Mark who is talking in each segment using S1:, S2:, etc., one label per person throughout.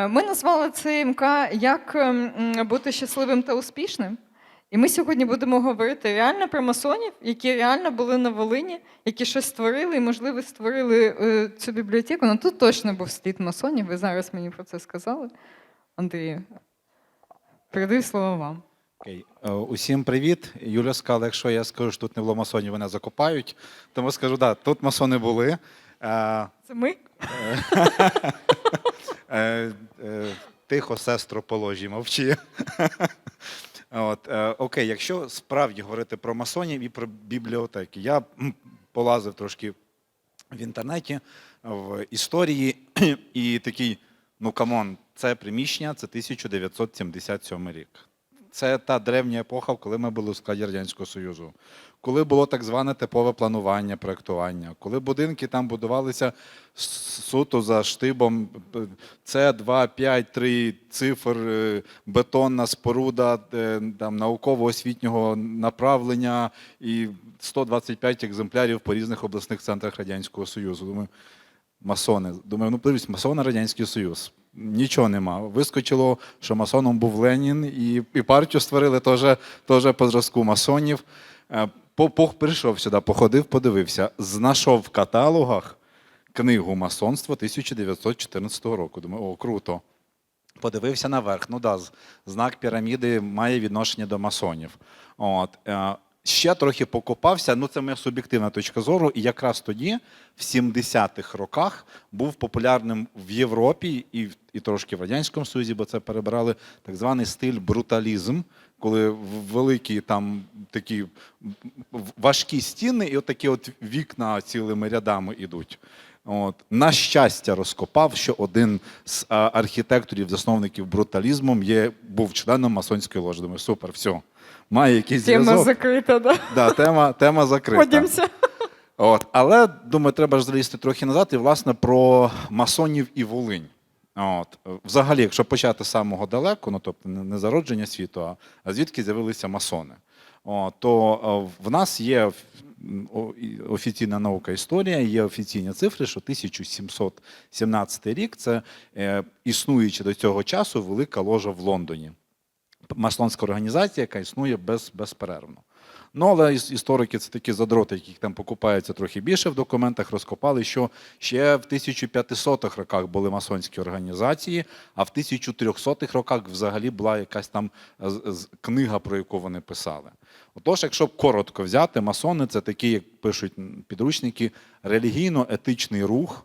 S1: Е, Ми назвали це МК як ем, бути щасливим та успішним. І ми сьогодні будемо говорити реально про масонів, які реально були на Волині, які щось створили і, можливо, створили е, цю бібліотеку. Ну тут точно був слід масонів. Ви зараз мені про це сказали. Андрію, передаю слово вам.
S2: Окей. Е, Усім привіт. Юля сказала, якщо я скажу, що тут не було масонів, мене закопають. Тому скажу, да, тут масони були. Е,
S1: Це ми?
S2: е, е, Тихо, сестро, положі, мовчи. От, окей, якщо справді говорити про масонів і про бібліотеки, я полазив трошки в інтернеті, в історії, і такий, ну камон, це приміщення, це 1977 рік. Це та древня епоха, коли ми були у складі Радянського Союзу, коли було так зване типове планування, проєктування, коли будинки там будувалися суто за штибом це 2, 5, 3 цифр, е, бетонна споруда е, там, науково-освітнього направлення і 125 екземплярів по різних обласних центрах Радянського Союзу. Думаю, масони. Думаю, ну подивись, масони Радянський Союз. Нічого нема. Вискочило, що масоном був Ленін, і, і партію створили теж, теж по зразку масонів. Е, По, прийшов сюди, походив, подивився, знайшов в каталогах книгу масонство 1914 року. Думаю, о, круто. Подивився наверх. Ну да, знак піраміди має відношення до масонів. От. Ще трохи покопався, ну це моя суб'єктивна точка зору. І якраз тоді, в 70-х роках, був популярним в Європі і, і трошки в Радянському Союзі, бо це перебирали так званий стиль бруталізм, коли великі там такі важкі стіни, і от такі от вікна цілими рядами ідуть. От. На щастя, розкопав, що один з архітекторів, засновників бруталізму є, був членом масонської ложі. Думаю, супер, все. Має якийсь
S1: Тема
S2: зв'язок.
S1: закрита, да?
S2: Да, тема, тема закрита.
S1: Ходімося.
S2: От. Але думаю, треба ж залізти трохи назад і власне про масонів і Волинь. От. Взагалі, якщо почати з самого далеко, ну тобто не зародження світу, а, звідки з'явилися масони, От, то е, в нас є офіційна наука історія, є офіційні цифри, що 1717 рік це е, існуючи до цього часу велика ложа в Лондоні масонська організація, яка існує без, безперервно. Ну, але історики це такі задроти, яких там покупаються трохи більше в документах, розкопали, що ще в 1500-х роках були масонські організації, а в 1300-х роках взагалі була якась там е, книга, про яку вони писали. Отож, якщо коротко взяти, масони це такі, як пишуть підручники, релігійно-етичний рух,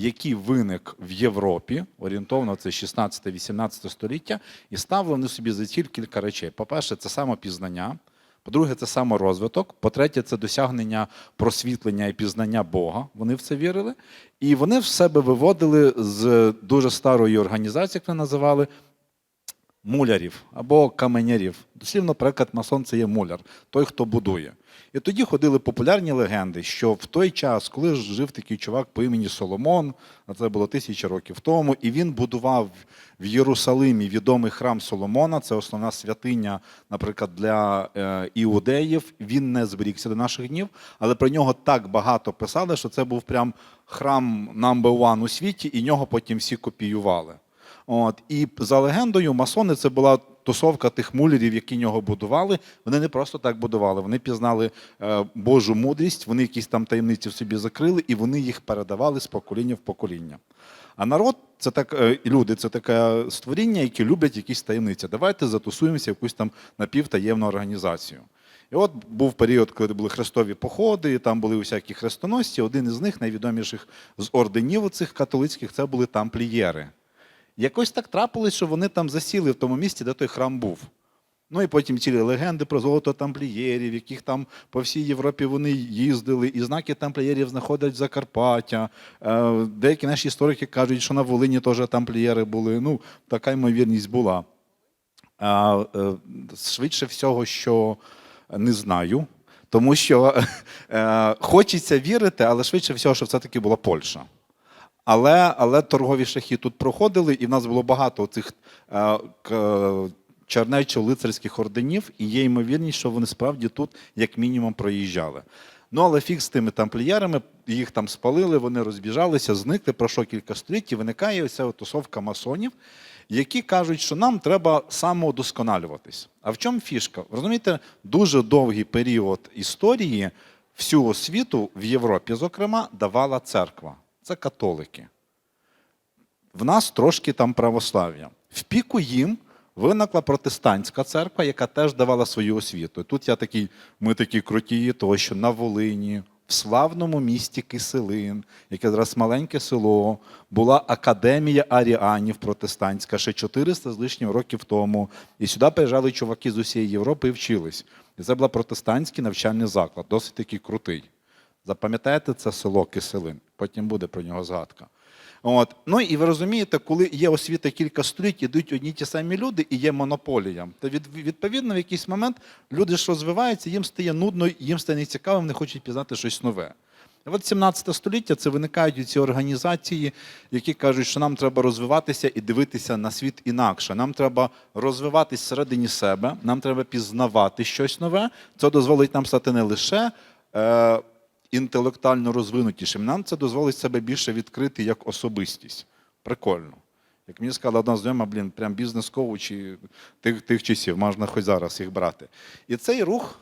S2: який виник в Європі, орієнтовно це 16-18 століття, і вони собі за ціль кілька речей. По-перше, це самопізнання. По-друге, це саморозвиток. По-третє, це досягнення просвітлення і пізнання Бога. Вони в це вірили. І вони в себе виводили з дуже старої організації, як вони називали, мулярів або каменярів. Дослівно, приклад, масон це є муляр, той, хто будує. І тоді ходили популярні легенди, що в той час, коли жив такий чувак по імені Соломон, а це було тисячі років тому, і він будував в Єрусалимі відомий храм Соломона, це основна святиня, наприклад, для е, іудеїв. Він не зберігся до наших днів, але про нього так багато писали, що це був прям храм number one у світі, і нього потім всі копіювали. От. І за легендою, масони це була тусовка тих мулярів, які нього будували. Вони не просто так будували, вони пізнали е, Божу мудрість, вони якісь там таємниці в собі закрили, і вони їх передавали з покоління в покоління. А народ це так, е, люди, це таке створіння, які люблять якісь таємниці. Давайте затусуємося в якусь там напівтаємну організацію. І от був період, коли були хрестові походи, і там були усякі хрестоносці. Один із них, найвідоміших з орденів цих католицьких, це були тамплієри. Якось так трапилось, що вони там засіли в тому місці, де той храм був. Ну і потім цілі легенди про золото тамплієрів, яких там по всій Європі вони їздили, і знаки тамплієрів знаходять в Закарпаття. Е, Деякі наші історики кажуть, що на Волині теж тамплієри були. Ну, така ймовірність була. Е, Швидше всього, що не знаю, тому що е, хочеться вірити, але швидше всього, що все-таки була Польща. Але, але торгові шляхи тут проходили, і в нас було багато цих е, чернечо-лицарських орденів, і є ймовірність, що вони справді тут, як мінімум, проїжджали. Ну, але фіг з тими тамплієрами, їх там спалили, вони розбіжалися, зникли, пройшло кілька століть, і виникає ця тусовка масонів, які кажуть, що нам треба самоудосконалюватись. А в чому фішка? Розумієте, дуже довгий період історії всю освіту в Європі, зокрема, давала церква. Це католики. В нас трошки там православ'я. В піку їм виникла протестантська церква, яка теж давала свою освіту. Тут я такий, ми такі круті, того що на Волині, в славному місті Киселин, яке зараз маленьке село, була академія аріанів протестантська ще 400 з лишнім років тому. І сюди приїжджали чуваки з усієї Європи і вчились. І це був протестантський навчальний заклад, досить такий крутий. Запам'ятаєте це село Киселин? Потім буде про нього згадка. От. Ну і ви розумієте, коли є освіта кілька століть, ідуть одні ті самі люди і є монополія, то від, відповідно в якийсь момент люди ж розвиваються, їм стає нудно, їм стає нецікавим, не хочуть пізнати щось нове. І от 17 століття це виникають ці організації, які кажуть, що нам треба розвиватися і дивитися на світ інакше. Нам треба розвиватись всередині себе, нам треба пізнавати щось нове. Це дозволить нам стати не лише. Е, інтелектуально розвинутішим. Нам це дозволить себе більше відкрити як особистість. Прикольно. Як мені сказала одна знайома, блін, прям бізнес-коучі тих, тих часів, можна хоч зараз їх брати. І цей рух,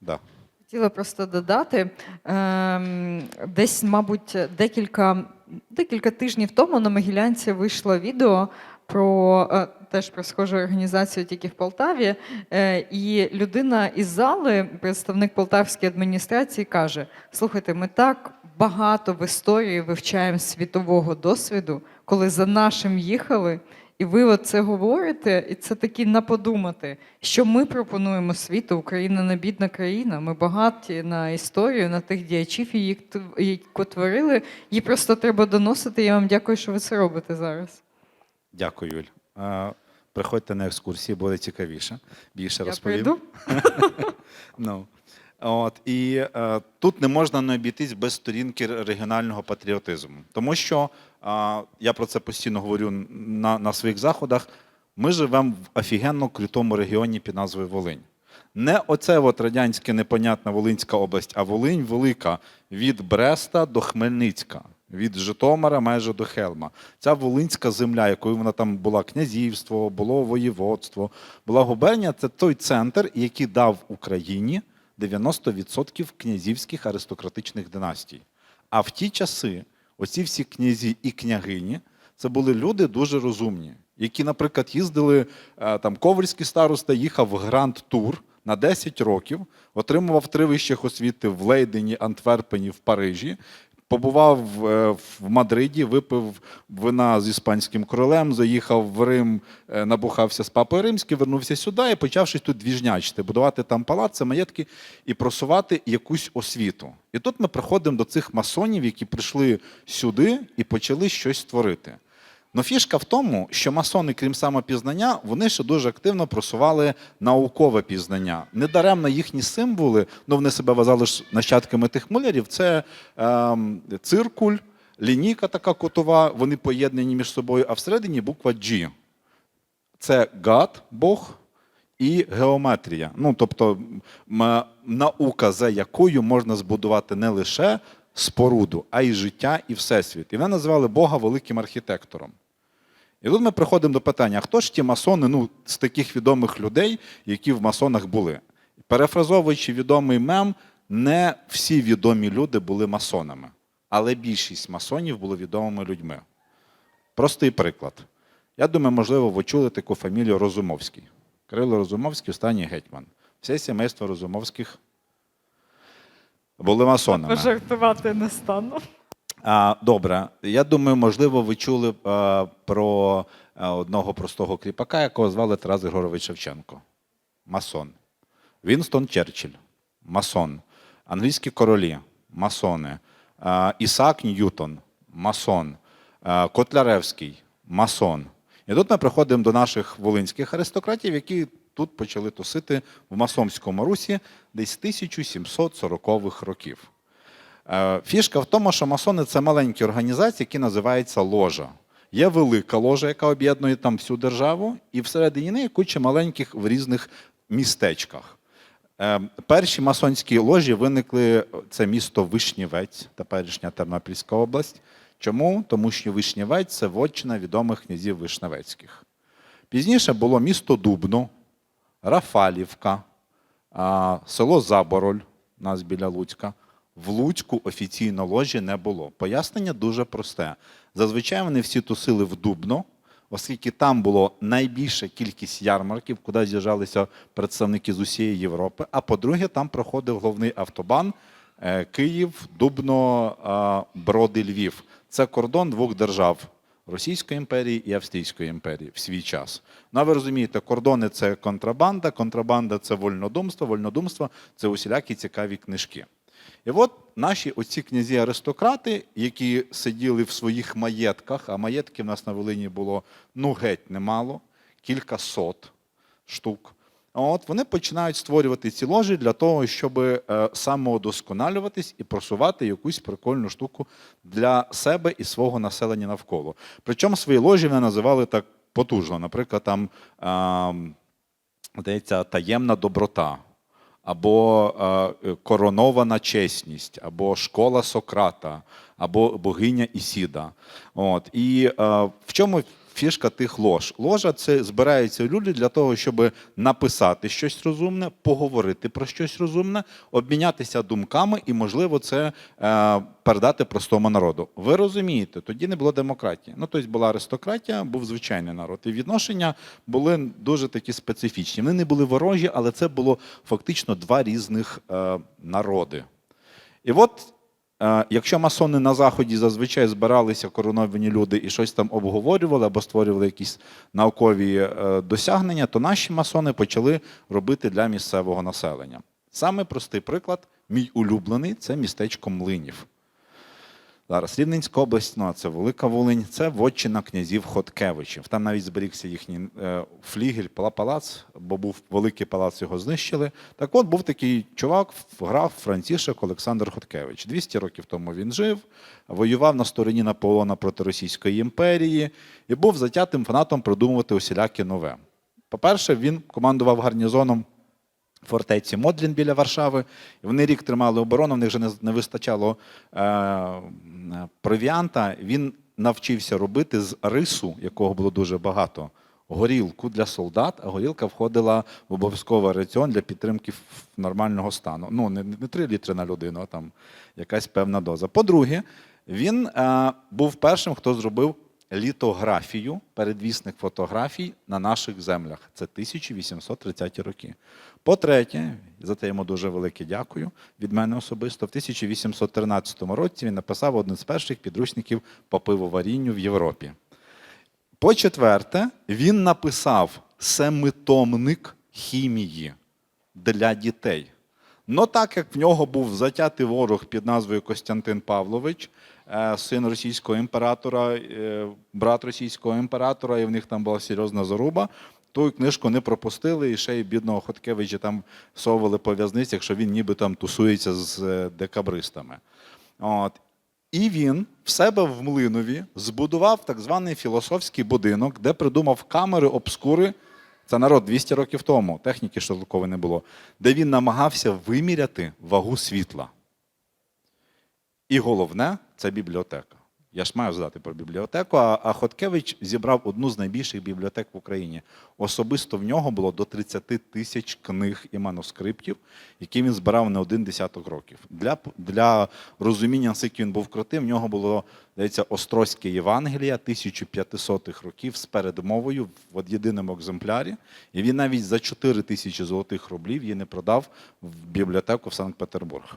S2: да.
S1: Хотіла просто додати, ем, десь, мабуть, декілька, декілька тижнів тому на Могилянці вийшло відео про е, теж про схожу організацію, тільки в Полтаві. Е, і людина із зали, представник полтавської адміністрації, каже: слухайте, ми так багато в історії вивчаємо світового досвіду, коли за нашим їхали. І ви от це говорите, і це таки на подумати, що ми пропонуємо світу. Україна не бідна країна. Ми багаті на історію, на тих діячів, які творили. Її просто треба доносити. Я вам дякую, що ви це робите зараз.
S2: Дякую, Юль. Приходьте на екскурсії, буде цікавіше. Більше
S1: Я
S2: розповім. Ну. От, і е, тут не можна не обійтись без сторінки регіонального патріотизму. Тому що е, я про це постійно говорю на, на своїх заходах. Ми живемо в офігенно крутому регіоні під назвою Волинь. Не оце от радянське непонятна Волинська область, а Волинь велика від Бреста до Хмельницька, від Житомира майже до Хелма. Ця Волинська земля, якою вона там була князівство, було воєводство, була губернія, це той центр, який дав Україні 90% князівських аристократичних династій. А в ті часи оці всі князі і княгині це були люди дуже розумні, які, наприклад, їздили е, там Ковальський староста їхав Гранд Тур на 10 років, отримував три вищих освіти в Лейдені, Антверпені, в Парижі. Побував е, в Мадриді, випив вина з іспанським королем, заїхав в Рим, е, набухався з папою римським, вернувся сюди і почав щось тут двіжнячити, будувати там палаци, маєтки і просувати якусь освіту. І тут ми приходимо до цих масонів, які прийшли сюди і почали щось творити. Но фішка в тому, що масони, крім самопізнання, вони ще дуже активно просували наукове пізнання. Недаремно їхні символи, ну вони себе вважали нащадками тих мулярів, це ем, циркуль, лінійка така котова, вони поєднані між собою, а всередині буква G. Це гад, Бог і геометрія. Ну, тобто наука, за якою можна збудувати не лише споруду, а й життя і всесвіт. І вони називали Бога великим архітектором. І тут ми приходимо до питання: а хто ж ті масони ну, з таких відомих людей, які в масонах були? Перефразовуючи відомий мем, не всі відомі люди були масонами, але більшість масонів були відомими людьми. Простий приклад. Я думаю, можливо, ви чули таку фамілію Розумовський. Кирило Розумовський, останній гетьман. Все сімейство Розумовських були масонами.
S1: Пожартувати не стану.
S2: А, добре, я думаю, можливо, ви чули е, про е, одного простого кріпака, якого звали Тарас Григорович Шевченко. Масон. Вінстон Черчилль. Масон. Англійські королі. Масони. Е, Ісаак Ньютон. Масон. Е, Котляревський. Масон. І тут ми приходимо до наших волинських аристократів, які тут почали тусити в масонському русі десь 1740-х років. Е, Фішка в тому, що масони це маленькі організації, які називаються ложа. Є велика ложа, яка об'єднує там всю державу, і всередині неї куча маленьких в різних містечках. Е, Перші масонські ложі виникли це місто Вишнівець, теперішня Тернопільська область. Чому? Тому що Вишнівець це вотчина відомих князів Вишневецьких. Пізніше було місто Дубно, Рафалівка, село Забороль, у нас біля Луцька. В Луцьку офіційно ложі не було. Пояснення дуже просте. Зазвичай вони всі тусили в Дубно, оскільки там було найбільша кількість ярмарків, куди з'їжджалися представники з усієї Європи. А по-друге, там проходив головний автобан е, Київ, Дубно, Броди, Львів. Це кордон двох держав. Російської імперії і Австрійської імперії в свій час. Ну, а ви розумієте, кордони це контрабанда, контрабанда це вольнодумство, вольнодумство це усілякі цікаві книжки. І от наші оці князі-аристократи, які сиділи в своїх маєтках, а маєтків в нас на Волині було ну геть немало, кілька сот штук. От вони починають створювати ці ложі для того, щоб е, самоудосконалюватись і просувати якусь прикольну штуку для себе і свого населення навколо. Причому свої ложі вони називали так потужно. Наприклад, там е, здається, таємна доброта, або е, коронована чесність, або школа Сократа, або богиня Ісіда. От. І е, в чому фішка тих лож? Ложа це збираються люди для того, щоб написати щось розумне, поговорити про щось розумне, обмінятися думками і, можливо, це е, передати простому народу. Ви розумієте, тоді не було демократії. Ну, тобто була аристократія, був звичайний народ. І відношення були дуже такі специфічні. Вони не були ворожі, але це було фактично два різних е, народи. І от, якщо масони на Заході зазвичай збиралися короновані люди і щось там обговорювали або створювали якісь наукові е, досягнення, то наші масони почали робити для місцевого населення. Саме простий приклад, мій улюблений це містечко Млинів. Зараз Рівненська область, ну це Велика Волинь, це вотчина князів Хоткевичів. Там навіть зберігся їхній е, флігель, палац, бо був великий палац, його знищили. Так от був такий чувак, граф Францішек Олександр Хоткевич. 200 років тому він жив, воював на стороні Наполеона проти Російської імперії і був затятим фанатом придумувати усіляке нове. По-перше, він командував гарнізоном фортеці Модлін біля Варшави. Вони рік тримали оборону, в них вже не, вистачало е, провіанта. Він навчився робити з рису, якого було дуже багато, горілку для солдат, а горілка входила в обов'язковий раціон для підтримки нормального стану. Ну, не, 3 літри на людину, а там якась певна доза. По-друге, він е, був першим, хто зробив літографію, передвісник фотографій на наших землях. Це 1830 роки. По-третє, за те йому дуже велике дякую від мене особисто. В 1813 році він написав один з перших підручників по пивоварінню в Європі. По-четверте, він написав семитомник хімії для дітей. Ну так як в нього був затятий ворог під назвою Костянтин Павлович, е, син російського імператора, е, брат російського імператора, і в них там була серйозна заруба. Ту книжку не пропустили, і ще й бідного Хоткевича там совали по в'язницях, що він ніби там тусується з е, декабристами. От. І він в себе в Млинові збудував так званий філософський будинок, де придумав камери обскури. Це народ 200 років тому, техніки шашликової не було, де він намагався виміряти вагу світла. І головне це бібліотека. Я ж маю задати про бібліотеку. А, а Хоткевич зібрав одну з найбільших бібліотек в Україні. Особисто в нього було до 30 тисяч книг і манускриптів, які він збирав не один десяток років. Для, для розуміння, наскільки він був крутим, в нього було здається, Острозьке Євангелія 1500-х років з передмовою в єдиному екземплярі. І він навіть за 4 тисячі золотих рублів її не продав в бібліотеку в Санкт-Петербург.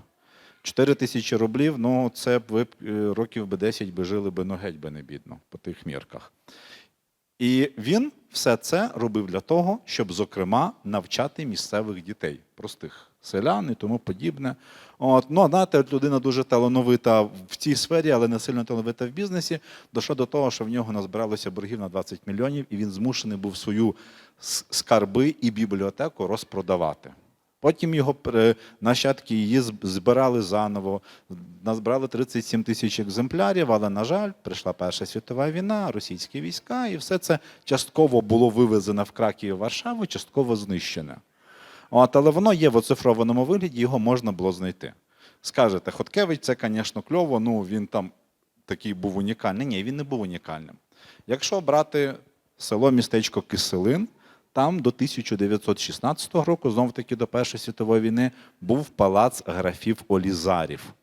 S2: 4 тисячі рублів, ну це б ви е, років би 10 би жили би ну геть би не бідно по тих мірках. І він все це робив для того, щоб, зокрема, навчати місцевих дітей, простих селян і тому подібне. От, ну, знаєте, от людина дуже талановита в цій сфері, але не сильно талановита в бізнесі. Дійшло до того, що в нього назбиралося боргів на 20 мільйонів, і він змушений був свою скарби і бібліотеку розпродавати. Потім його нащадки її збирали заново, назбирали 37 тисяч екземплярів, але, на жаль, прийшла Перша світова війна, російські війська, і все це частково було вивезено в Краків і Варшаву, частково знищене. От, але воно є в оцифрованому вигляді, його можна було знайти. Скажете, Хоткевич, це, звісно, кльово, ну він там такий був унікальний. Ні, він не був унікальним. Якщо брати село містечко Киселин, там до 1916 року, знов таки до Першої світової війни, був палац графів Олізарів.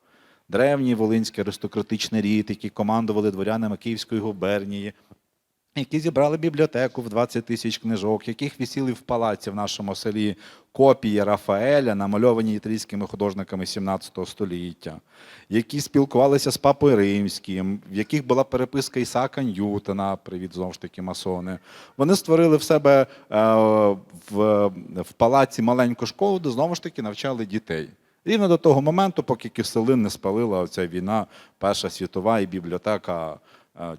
S2: Древній волинський аристократичний рід, які командували дворянами Київської губернії, які зібрали бібліотеку в 20 тисяч книжок, яких висіли в палаці в нашому селі копії Рафаеля, намальовані італійськими художниками 17 століття, які спілкувалися з папою римським, в яких була переписка Ісаака Ньютона, привіт знову ж таки масони. Вони створили в себе е, в, в палаці маленьку школу, де знову ж таки навчали дітей. Рівно до того моменту, поки Киселин не спалила ця війна, Перша світова і бібліотека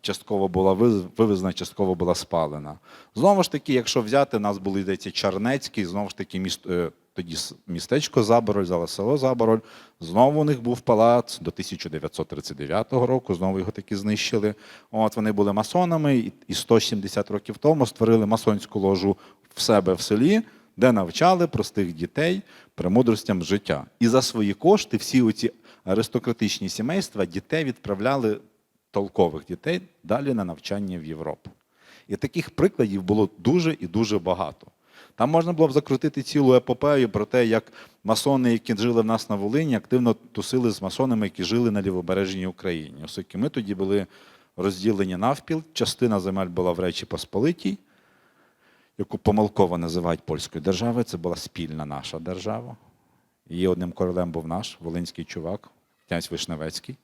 S2: частково була вивезена, частково була спалена. Знову ж таки, якщо взяти, нас був йдеться Чарнецький, знову ж таки, міст, е, тоді містечко Забороль, зараз село Забороль. Знову у них був палац до 1939 року, знову його таки знищили. От вони були масонами, і 170 років тому створили масонську ложу в себе в селі, де навчали простих дітей премудростям життя. І за свої кошти всі оці аристократичні сімейства дітей відправляли толкових дітей далі на навчання в Європу. І таких прикладів було дуже і дуже багато. Там можна було б закрутити цілу епопею про те, як масони, які жили в нас на Волині, активно тусили з масонами, які жили на лівобережній Україні. Оскільки ми тоді були розділені навпіл, частина земель була в Речі Посполитій, яку помилково називають польською державою. Це була спільна наша держава. Її одним королем був наш волинський чувак, князь Вишневецький.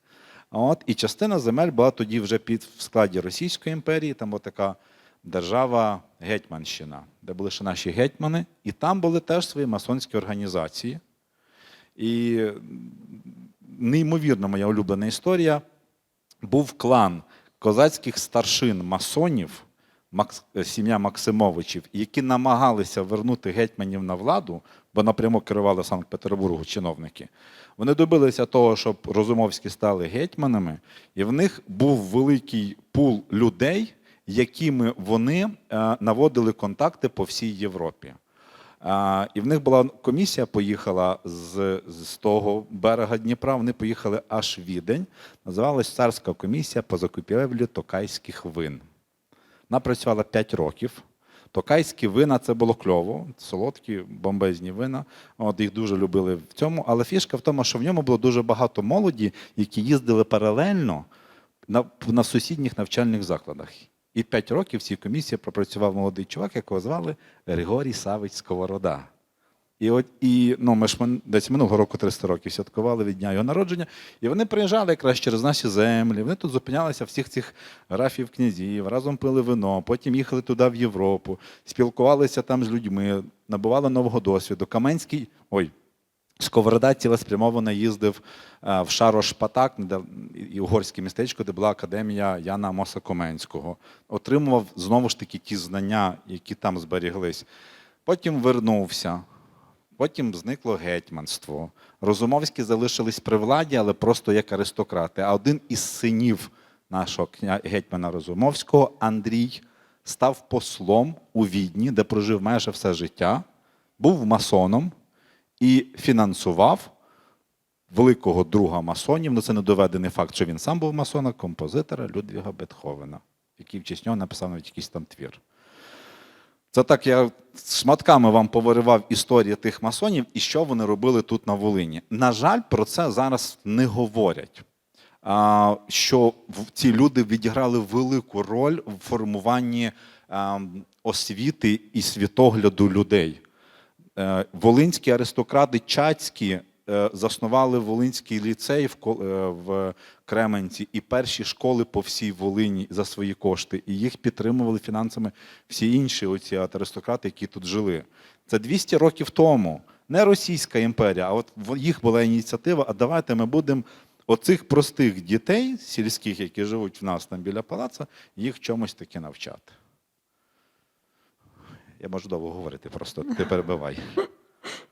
S2: От, і частина земель була тоді вже під в складі Російської імперії, там була така держава Гетьманщина, де були ще наші гетьмани, і там були теж свої масонські організації. І неймовірно моя улюблена історія. Був клан козацьких старшин масонів, сім'я Максимовичів, які намагалися вернути гетьманів на владу, бо напряму керували Санкт-Петербургу чиновники. Вони добилися того, щоб Розумовські стали гетьманами, і в них був великий пул людей, якими вони е, наводили контакти по всій Європі. І в них була комісія, поїхала з, з того берега Дніпра. Вони поїхали аж Відень. Називалась Царська комісія по закупівлі токайських вин. Вона працювала 5 років. Токайські вина це було кльово, солодкі, бомбезні вина. От їх дуже любили в цьому. Але фішка в тому, що в ньому було дуже багато молоді, які їздили паралельно на, на сусідніх навчальних закладах. І 5 років в цій комісії пропрацював молодий чувак, якого звали Григорій Савич Сковорода. І от і ну, ми ж десь минулого року 300 років святкували від дня його народження. І вони приїжджали якраз через наші землі. Вони тут зупинялися всіх цих графів князів, разом пили вино, потім їхали туди в Європу, спілкувалися там з людьми, набували нового досвіду. Каменський, ой, Сковорода цілеспрямовано їздив е, в Шарош-Патак, і угорське містечко, де була академія Яна Моса Коменського. Отримував знову ж таки ті знання, які там зберіглись. Потім вернувся. Потім зникло гетьманство. Розумовські залишились при владі, але просто як аристократи. А один із синів нашого гетьмана Розумовського, Андрій, став послом у Відні, де прожив майже все життя, був масоном і фінансував великого друга масонів. Ну, це не доведений факт, що він сам був масоном, композитора Людвіга Бетховена, який в честь нього написав навіть якийсь там твір. Це так я шматками вам повиривав історії тих масонів і що вони робили тут на Волині. На жаль, про це зараз не говорять. Що ці люди відіграли велику роль в формуванні освіти і світогляду людей. Е, Волинські аристократи Чацькі заснували Волинський ліцей в е, в Кременці і перші школи по всій Волині за свої кошти. І їх підтримували фінансами всі інші оці аристократи, які тут жили. Це 200 років тому. Не Російська імперія, а от їх була ініціатива. А давайте ми будемо оцих простих дітей сільських, які живуть в нас там біля палаца, їх чомусь таки навчати. Я можу довго говорити, просто ти перебивай.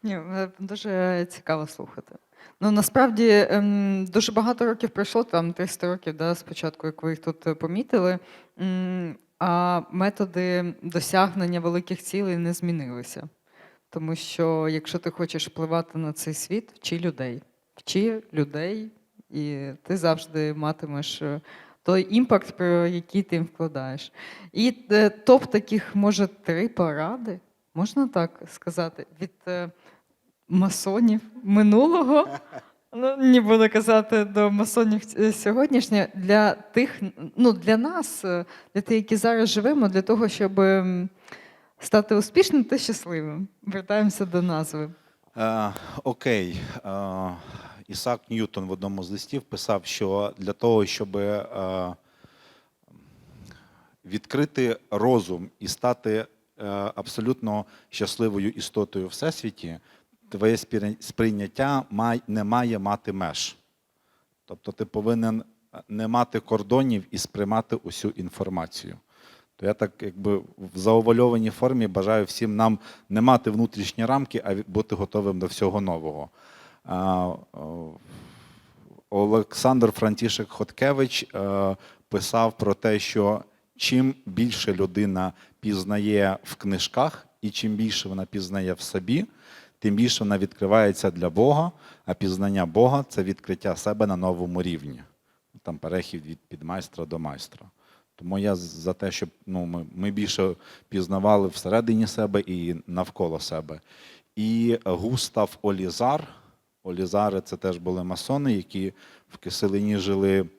S1: Ні, дуже цікаво слухати. Ну насправді ем, дуже багато років пройшло, там 300 років, да, спочатку, як ви їх тут е, помітили. А методи досягнення великих цілей не змінилися. Тому що якщо ти хочеш впливати на цей світ, вчи людей. Вчи людей, і ти завжди матимеш е, той імпакт, про який ти їм вкладаєш. І е, топ таких, може, три поради, можна так сказати, від масонів минулого. Ну, не буду казати до масонів е, сьогоднішнього, для тих, ну для нас, е, для тих, які зараз живемо, для того, щоб стати успішним та щасливим. Вертаємося до назви.
S2: Е, окей. Е, Ісак Ньютон в одному з листів писав, що для того, щоб е, відкрити розум і стати е, абсолютно щасливою істотою в всесвіті, твоє сприйняття не має мати меж. Тобто ти повинен не мати кордонів і сприймати усю інформацію. То я так, якби в заовальованій формі бажаю всім нам не мати внутрішні рамки, а бути готовим до всього нового. Олександр Франтішек Хоткевич е, писав про те, що чим більше людина пізнає в книжках, і чим більше вона пізнає в собі, тим більше вона відкривається для Бога, а пізнання Бога це відкриття себе на новому рівні. Там перехід від підмайстра до майстра. Тому я за те, щоб ну, ми, ми більше пізнавали всередині себе і навколо себе. І Густав Олізар, Олізари це теж були масони, які в Киселині жили.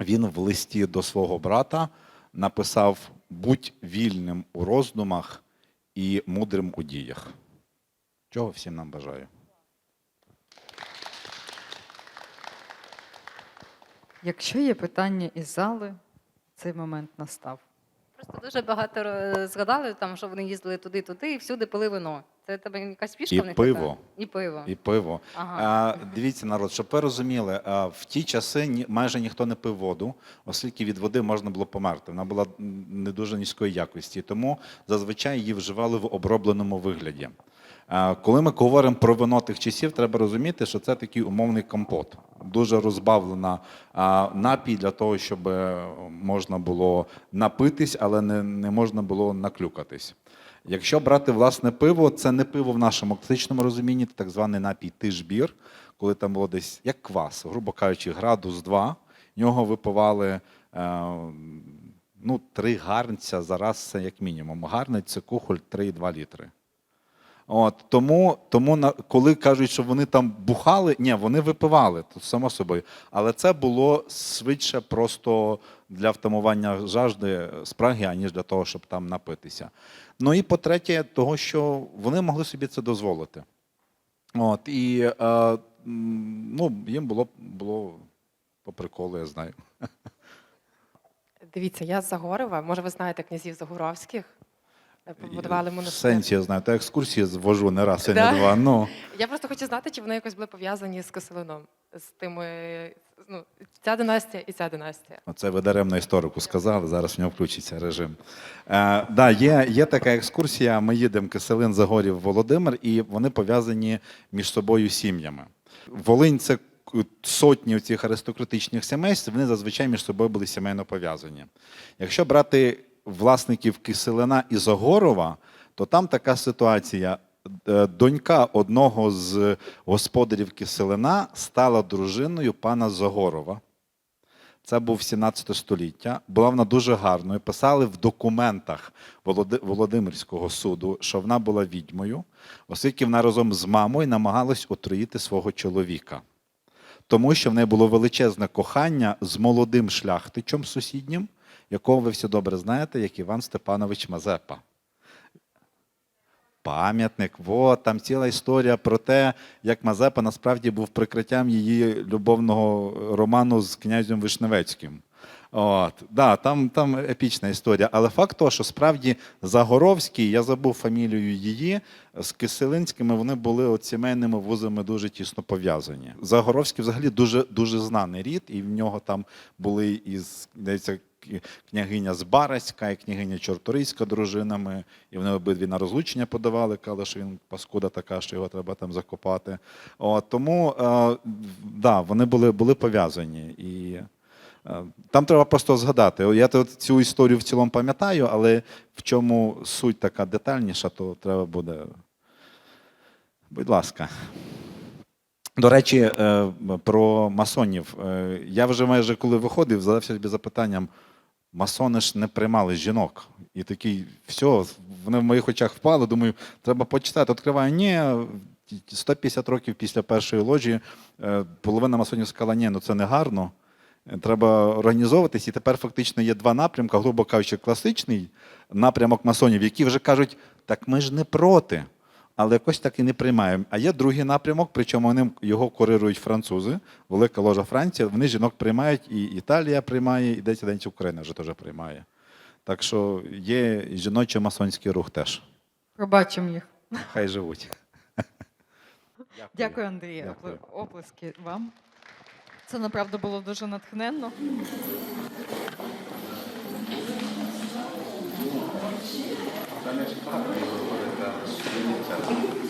S2: Він в листі до свого брата написав: будь вільним у роздумах і мудрим у діях. Чого всім нам бажаю.
S1: Якщо є питання із зали, цей момент настав.
S3: Просто дуже багато е, згадали, там, що вони їздили туди-туди і всюди пили вино. Це тебе якась фішка
S2: І
S3: в них
S2: пиво.
S3: така? І пиво.
S2: І пиво.
S3: Ага.
S2: А, дивіться, народ, щоб ви розуміли, а, в ті часи ні, майже ніхто не пив воду, оскільки від води можна було померти. Вона була не дуже низької якості, тому зазвичай її вживали в обробленому вигляді. Коли ми говоримо про вино тих часів, треба розуміти, що це такий умовний компот. Дуже розбавлена напій для того, щоб е, можна було напитись, але не, не можна було наклюкатись. Якщо брати власне пиво, це не пиво в нашому класичному розумінні, це так званий напій тишбір, коли там було десь як квас, грубо кажучи, градус 2, в нього випивали е, ну, три гарнця зараз, це як мінімум. Гарниць це кухоль 3,2 літри. От, тому, тому коли кажуть, що вони там бухали, ні, вони випивали, то само собою. Але це було швидше просто для втамування жажди спраги, аніж для того, щоб там напитися. Ну і по-третє, того, що вони могли собі це дозволити. От, і е, ну, їм було, було по приколу, я знаю.
S4: Дивіться, я з Загорова. Може, ви знаєте князів Загоровських? Е, Побудували монастир.
S2: сенсі я знаю, та екскурсії звожу не раз, і
S4: Да?
S2: не два. Ну.
S4: Я просто хочу знати, чи вони якось були пов'язані з Киселином, з тими, ну, ця династія і ця династія.
S2: Оце ви даремно історику сказали, зараз в нього включиться режим. Е, да, є, є така екскурсія. Ми їдемо Киселин, Загорів, Володимир, і вони пов'язані між собою сім'ями. Волинь це к- сотні цих аристократичних сімейств, вони зазвичай між собою були сімейно пов'язані. Якщо брати власників Киселина і Загорова, то там така ситуація. Е, Донька одного з господарів Киселина стала дружиною пана Загорова. Це був 17 століття. Була вона дуже гарною. Писали в документах Володимирського суду, що вона була відьмою, оскільки вона разом з мамою намагалась отруїти свого чоловіка. Тому що в неї було величезне кохання з молодим шляхтичем сусіднім, якого ви всі добре знаєте, як Іван Степанович Мазепа. Пам'ятник, вот, там ціла історія про те, як Мазепа насправді був прикриттям її любовного роману з князем Вишневецьким. От, да, там, там епічна історія. Але факт того, що справді Загоровський, я забув фамілію її, з Киселинськими вони були от сімейними вузами дуже тісно пов'язані. Загоровський взагалі дуже, дуже знаний рід, і в нього там були із здається, княгиня Збараська і княгиня Чорторийська дружинами, і вони обидві на розлучення подавали, казали, що він паскуда така, що його треба там закопати. От, тому е, да, вони були, були пов'язані. І е, там треба просто згадати. Я цю історію в цілому пам'ятаю, але в чому суть така детальніша, то треба буде Будь ласка. До речі, е, про масонів. Е, Я вже майже коли виходив, задався собі запитанням: масони ж не приймали жінок. І такий, все, вони в моїх очах впали. Думаю, треба почитати. Відкриваю, ні, 150 років після першої ложі е, половина масонів сказала, ні, ну це не гарно. Треба організовуватись, і тепер фактично є два напрямки, грубо кажучи, класичний напрямок масонів, які вже кажуть, так ми ж не проти, але якось так і не приймаємо. А є другий напрямок, причому вони його курирують французи, велика ложа Франція. Вони жінок приймають, і Італія приймає, і десь десь Україна вже теж приймає. Так що є жіночий масонський рух теж.
S1: Пробачимо їх.
S2: Хай живуть.
S1: Дякую, Андрій.
S2: Дякую.
S1: Оплески вам. Це направду було дуже натхненно. 呃十年前